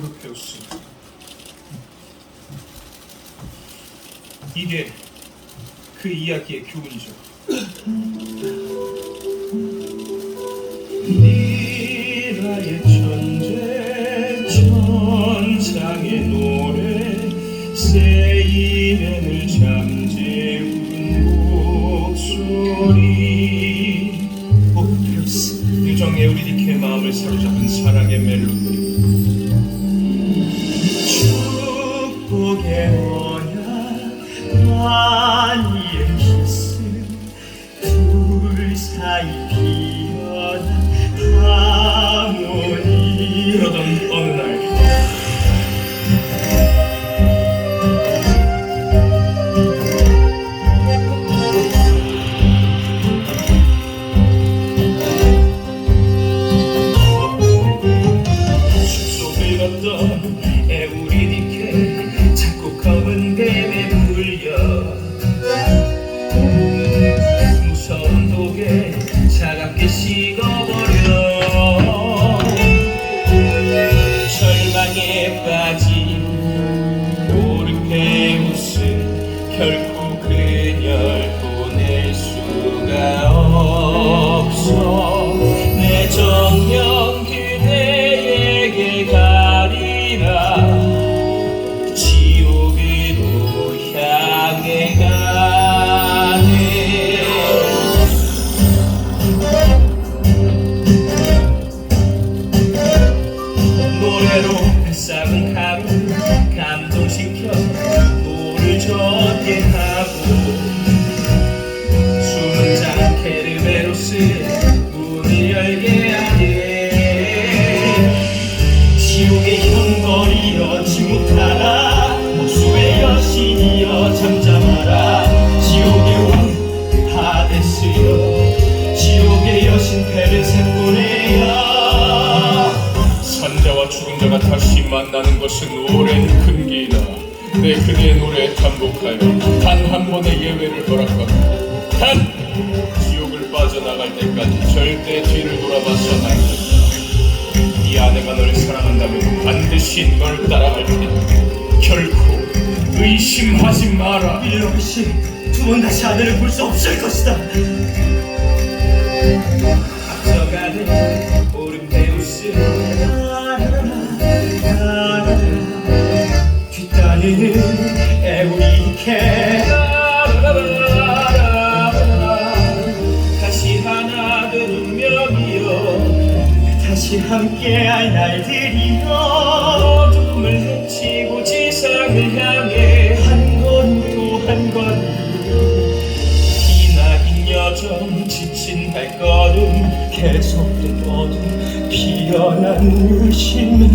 오르페우스. 이게 그 이야기의 교훈이죠. 미라의 천재 천상의 노래 새 이면을 잠재운 목소리 오르페우스 유정의 우리디케의 마음을 사로잡은 사랑의 멜로디 사이 피어난 하모 결 잠잠하라 지옥의 왕 하데스여 지옥의 여신 페르세포네야. 산자와 죽은 자가 다시 만나는 것은 오랜 큰 길이다. 내 그대의 노래에 감복하여 단 한 번의 예외를 허락하고 단 지옥을 빠져나갈 때까지 절대 뒤를 돌아봐선 안 된다. 네 아내가 널 사랑한다면 반드시 널 따라갈 테니 결코 의심하지 마라. 빌로시 두번 다시 아내를 볼수 없을 것이다. 앞서가는 오르페우스 뒷단에는 에우리케 다시 하나 된 운명이여 다시 함께할 날들이여 어둠을 헤치고 지상을 향해 지친 발걸음 계속된 어둠 피어난 의심